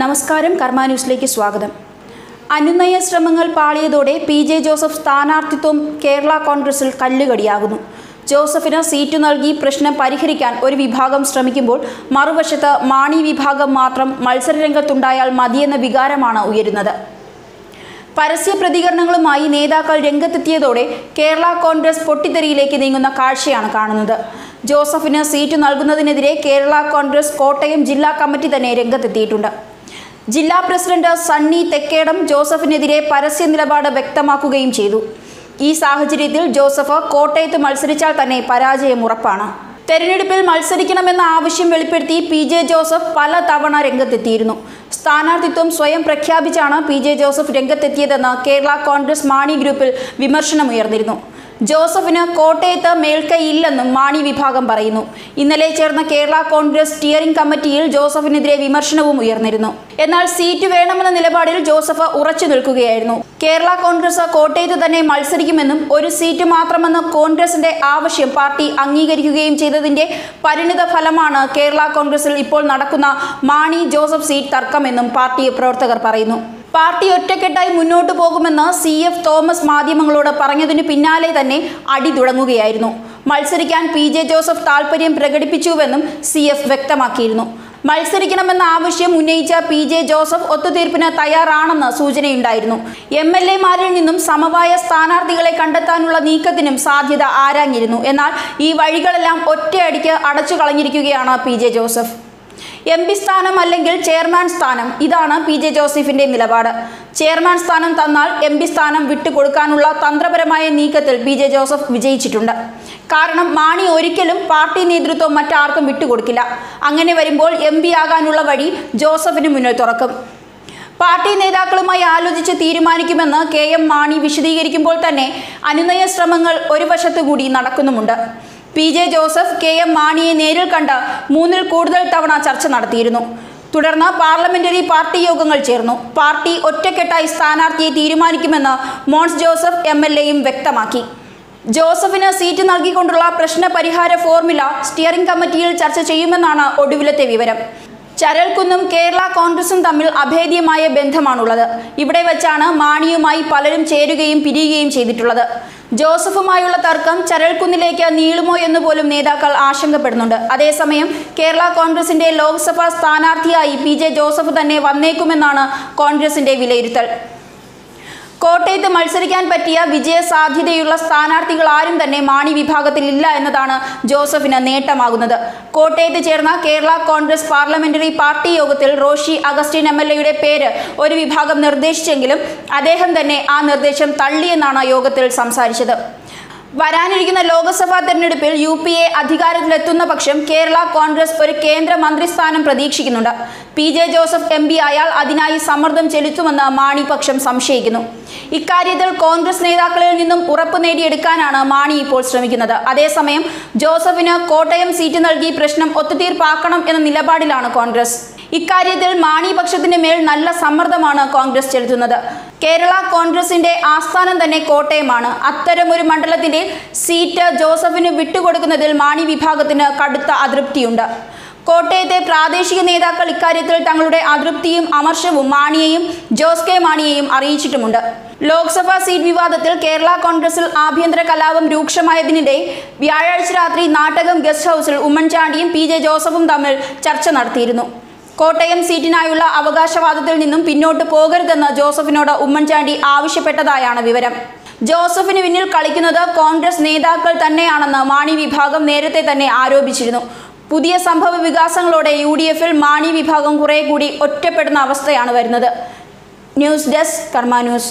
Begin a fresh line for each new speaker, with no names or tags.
നമസ്കാരം കർമ്മ ന്യൂസിലേക്ക് സ്വാഗതം. അനുനയ ശ്രമങ്ങൾ പാളിയതോടെ പി ജെ ജോസഫ് സ്ഥാനാർത്ഥിത്വം കേരള കോൺഗ്രസിൽ കല്ലുകടിയാകുന്നു. ജോസഫിന് സീറ്റ് നൽകി പ്രശ്നം പരിഹരിക്കാൻ ഒരു വിഭാഗം ശ്രമിക്കുമ്പോൾ മറുവശത്ത് മാണി വിഭാഗം മാത്രം മത്സരരംഗത്തുണ്ടായാൽ മതിയെന്ന വികാരമാണ് ഉയരുന്നത്. പരസ്യ പ്രതികരണങ്ങളുമായി നേതാക്കൾ രംഗത്തെത്തിയതോടെ കേരള കോൺഗ്രസ് പൊട്ടിത്തെറിയിലേക്ക് നീങ്ങുന്ന കാഴ്ചയാണ് കാണുന്നത്. ജോസഫിന് സീറ്റ് നൽകുന്നതിനെതിരെ കേരള കോൺഗ്രസ് കോട്ടയം ജില്ലാ കമ്മിറ്റി തന്നെ രംഗത്തെത്തിയിട്ടുണ്ട്. ജില്ലാ പ്രസിഡന്റ് സണ്ണി തെക്കേടം ജോസഫിനെതിരെ പരസ്യ നിലപാട് വ്യക്തമാക്കുകയും ചെയ്തു. ഈ സാഹചര്യത്തിൽ ജോസഫ് കോട്ടയത്ത് മത്സരിച്ചാൽ തന്നെ പരാജയം ഉറപ്പാണ്. തെരഞ്ഞെടുപ്പിൽ മത്സരിക്കണമെന്ന ആവശ്യം വെളിപ്പെടുത്തി പി ജെ ജോസഫ് പല തവണ രംഗത്തെത്തിയിരുന്നു. സ്ഥാനാർത്ഥിത്വം സ്വയം പ്രഖ്യാപിച്ചാണ് പി ജെ ജോസഫ് രംഗത്തെത്തിയതെന്ന് കേരള കോൺഗ്രസ് മാണി ഗ്രൂപ്പിൽ വിമർശനമുയർന്നിരുന്നു. ജോസഫിന് കോട്ടയത്ത് മേൽക്കൈയില്ലെന്നും മാണി വിഭാഗം പറയുന്നു. ഇന്നലെ ചേർന്ന കേരള കോൺഗ്രസ് സ്റ്റിയറിംഗ് കമ്മിറ്റിയിൽ ജോസഫിനെതിരെ വിമർശനവും ഉയർന്നിരുന്നു. എന്നാൽ സീറ്റ് വേണമെന്ന നിലപാടിൽ ജോസഫ് ഉറച്ചു നിൽക്കുകയായിരുന്നു. കേരള കോൺഗ്രസ് കോട്ടയത്ത് തന്നെ മത്സരിക്കുമെന്നും ഒരു സീറ്റ് മാത്രമെന്ന കോൺഗ്രസിന്റെ ആവശ്യം പാർട്ടി അംഗീകരിക്കുകയും ചെയ്തതിന്റെ പരിണിത ഫലമാണ് കേരള കോൺഗ്രസിൽ ഇപ്പോൾ നടക്കുന്ന മാണി ജോസഫ് സീറ്റ് തർക്കമെന്നും പാർട്ടി പ്രവർത്തകർ പറയുന്നു. പാർട്ടി ഒറ്റക്കെട്ടായി മുന്നോട്ട് പോകുമെന്ന് സി എഫ് തോമസ് മാധ്യമങ്ങളോട് പറഞ്ഞതിനു പിന്നാലെ തന്നെ അടി തുടങ്ങുകയായിരുന്നു. മത്സരിക്കാൻ പി ജെ ജോസഫ് താൽപ്പര്യം പ്രകടിപ്പിച്ചുവെന്നും സി എഫ് വ്യക്തമാക്കിയിരുന്നു. മത്സരിക്കണമെന്ന ആവശ്യം ഉന്നയിച്ച പി ജെ ജോസഫ് ഒത്തുതീർപ്പിന് തയ്യാറാണെന്ന് സൂചനയുണ്ടായിരുന്നു. എം എൽ എമാരിൽ നിന്നും സമവായ സ്ഥാനാർത്ഥികളെ കണ്ടെത്താനുള്ള നീക്കത്തിനും സാധ്യത ആരാഞ്ഞിരുന്നു. എന്നാൽ ഈ വഴികളെല്ലാം ഒറ്റയടിക്ക് അടച്ചു കളഞ്ഞിരിക്കുകയാണ് P J Joseph. M P സ്ഥാനം അല്ലെങ്കിൽ ചെയർമാൻ സ്ഥാനം? ഇതാണ് പി ജെ ജോസഫിന്റെ നിലപാട്. ചെയർമാൻ സ്ഥാനം തന്നാൽ എം പി സ്ഥാനം വിട്ടുകൊടുക്കാനുള്ള തന്ത്രപരമായ നീക്കത്തിൽ പി ജെ ജോസഫ് വിജയിച്ചിട്ടുണ്ട്. കാരണം മാണി ഒരിക്കലും പാർട്ടി നേതൃത്വം മറ്റാർക്കും വിട്ടുകൊടുക്കില്ല. അങ്ങനെ വരുമ്പോൾ എം പി ആകാനുള്ള വഴി ജോസഫിന് മുന്നിൽ തുറക്കും. പാർട്ടി നേതാക്കളുമായി ആലോചിച്ച് തീരുമാനിക്കുമെന്ന് കെ എം മാണി വിശദീകരിക്കുമ്പോൾ തന്നെ അനുനയ ശ്രമങ്ങൾ ഒരു വശത്തുകൂടി നടക്കുന്നുമുണ്ട്. P J Joseph K M മാണിയെ നേരിൽ കണ്ട് മൂന്നിൽ കൂടുതൽ തവണ ചർച്ച നടത്തിയിരുന്നു. തുടർന്ന് പാർലമെന്ററി പാർട്ടി യോഗങ്ങൾ ചേർന്നു. പാർട്ടി ഒറ്റക്കെട്ടായി സ്ഥാനാർത്ഥിയെ തീരുമാനിക്കുമെന്ന് മോൺസ് ജോസഫ് എം എൽ എയും വ്യക്തമാക്കി. ജോസഫിന് സീറ്റ് നൽകിക്കൊണ്ടുള്ള പ്രശ്ന പരിഹാര ഫോർമുല സ്റ്റിയറിംഗ് കമ്മിറ്റിയിൽ ചർച്ച ചെയ്യുമെന്നാണ് ഒടുവിലത്തെ വിവരം. ചരൽക്കുന്നും കേരള കോൺഗ്രസും തമ്മിൽ അഭേദ്യമായ ബന്ധമാണുള്ളത്. ഇവിടെ വെച്ചാണ് മാണിയുമായി പലരും ചേരുകയും പിരിയുകയും ചെയ്തിട്ടുള്ളത്. ജോസഫുമായുള്ള തർക്കം ചരൽക്കുന്നിലേക്ക് നീളുമോ എന്ന് പോലും നേതാക്കൾ ആശങ്കപ്പെടുന്നുണ്ട്. അതേസമയം കേരള കോൺഗ്രസിന്റെ ലോക്സഭാ സ്ഥാനാർത്ഥിയായി പി ജോസഫ് തന്നെ വന്നേക്കുമെന്നാണ് കോൺഗ്രസിന്റെ വിലയിരുത്തൽ. കോട്ടയത്ത് മത്സരിക്കാൻ പറ്റിയ വിജയ സാധ്യതയുള്ള സ്ഥാനാർത്ഥികൾ ആരും തന്നെ മാണി വിഭാഗത്തിൽ ഇല്ല എന്നതാണ് ജോസഫിന് നേട്ടമാകുന്നത്. കോട്ടയത്ത് ചേർന്ന കേരള കോൺഗ്രസ് പാർലമെന്ററി പാർട്ടി യോഗത്തിൽ റോഷി അഗസ്റ്റിൻ എം എൽ എയുടെ പേര് ഒരു വിഭാഗം നിർദ്ദേശിച്ചെങ്കിലും അദ്ദേഹം തന്നെ ആ നിർദ്ദേശം തള്ളിയെന്നാണ് യോഗത്തിൽ സംസാരിച്ചത്. വരാനിരിക്കുന്ന ലോക്സഭാ തെരഞ്ഞെടുപ്പിൽ യു പി എ അധികാരത്തിലെത്തുന്ന പക്ഷം കേരള കോൺഗ്രസ് ഒരു കേന്ദ്ര മന്ത്രിസ്ഥാനം പ്രതീക്ഷിക്കുന്നുണ്ട്. P J Joseph M P അയാൾ അതിനായി സമ്മർദ്ദം ചെലുത്തുമെന്ന് മാണി പക്ഷം സംശയിക്കുന്നു. ഇക്കാര്യത്തിൽ കോൺഗ്രസ് നേതാക്കളിൽ നിന്നും ഉറപ്പ് നേടിയെടുക്കാനാണ് മാണി ഇപ്പോൾ ശ്രമിക്കുന്നത്. അതേസമയം ജോസഫിന് കോട്ടയം സീറ്റ് നൽകി പ്രശ്നം ഒത്തുതീർപ്പാക്കണം എന്ന നിലപാടിലാണ് കോൺഗ്രസ്. ഇക്കാര്യത്തിൽ മാണി പക്ഷത്തിന് മേൽ നല്ല സമ്മർദ്ദമാണ് കോൺഗ്രസ് ചെലുത്തുന്നത്. കേരള കോൺഗ്രസിന്റെ ആസ്ഥാനം തന്നെ കോട്ടയമാണ്. അത്തരമൊരു മണ്ഡലത്തിന്റെ സീറ്റ് ജോസഫിന് വിട്ടുകൊടുക്കുന്നതിൽ മാണി വിഭാഗത്തിന് കടുത്ത അതൃപ്തിയുണ്ട്. കോട്ടയത്തെ പ്രാദേശിക നേതാക്കൾ ഇക്കാര്യത്തിൽ തങ്ങളുടെ അതൃപ്തിയും അമർഷവും മാണിയെയും ജോസ് കെ മാണിയെയും അറിയിച്ചിട്ടുമുണ്ട്. ലോക്സഭാ സീറ്റ് വിവാദത്തിൽ കേരള കോൺഗ്രസിൽ ആഭ്യന്തര കലാപം രൂക്ഷമായതിനിടെ വ്യാഴാഴ്ച രാത്രി നാട്ടകം ഗസ്റ്റ് ഹൗസിൽ ഉമ്മൻചാണ്ടിയും പി ജെ ജോസഫും തമ്മിൽ ചർച്ച നടത്തിയിരുന്നു. കോട്ടയം സീറ്റിനായുള്ള അവകാശവാദത്തിൽ നിന്നും പിന്നോട്ട് പോകരുതെന്ന് ജോസഫിനോട് ഉമ്മൻചാണ്ടി ആവശ്യപ്പെട്ടതായാണ് വിവരം. ജോസഫിന് പിന്നിൽ കളിക്കുന്നത് കോൺഗ്രസ് നേതാക്കൾ തന്നെയാണെന്ന് മാണി വിഭാഗം നേരത്തെ തന്നെ ആരോപിച്ചിരുന്നു. പുതിയ സംഭവ വികാസങ്ങളോടെ യു ഡി എഫിൽ മാണി വിഭാഗം കുറെ കൂടി ഒറ്റപ്പെടുന്ന അവസ്ഥയാണ് വരുന്നത്. News desk Karma news.